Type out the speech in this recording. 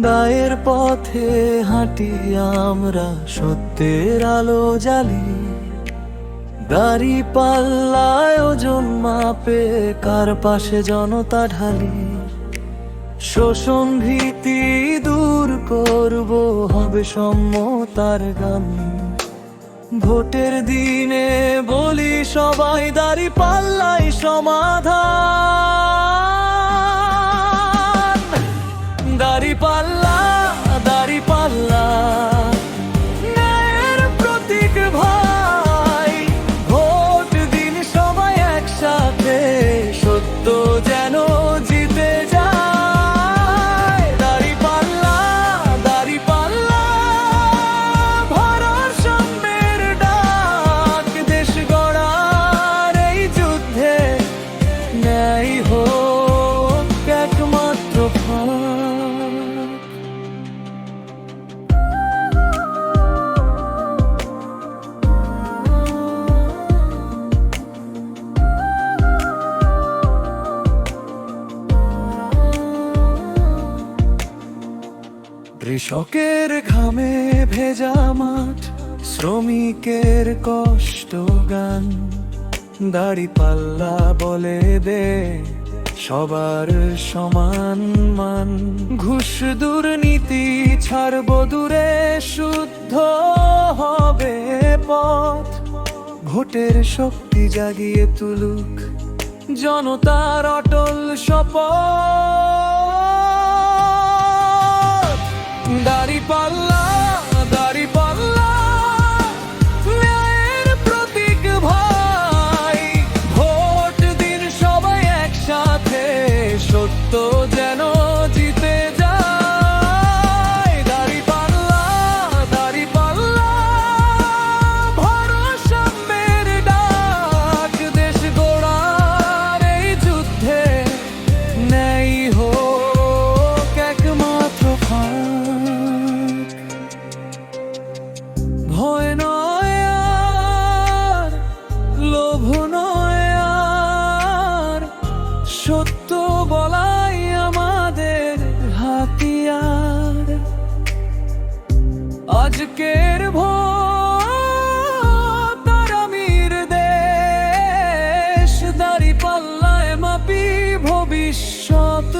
দায়ের পথে হাঁটি আমরা সত্যের আলো জ্বালি। দাড়ি পাল্লায় ওজন মাপে কার পাশে জনতা ঢালি। শোষণ ভীতি দূর করব, হবে সম্মতার গান ভোটের দিনে বলি সবাই দাড়ি পাল্লাই সমাধান কৃষকের ঘামে ভেজা মাঠ, শ্রমিকের কষ্ট গান। দাড়ি পাল্লা বলে দে, সবার সমান মান। ঘুষ দুর্নীতি ছাড়ব দূরে, শুদ্ধ হবে পথ। ভোটের শক্তি জাগিয়ে তুলুক, জনতার অটল শপথ। ভয় নয় আর, লোভ নয় আর। সত্য বলাই আমাদের হাতিয়ার। আজকের ভোট তারামির দেশ দাড়ি পাল্লায় মাপি ভবিষ্যৎ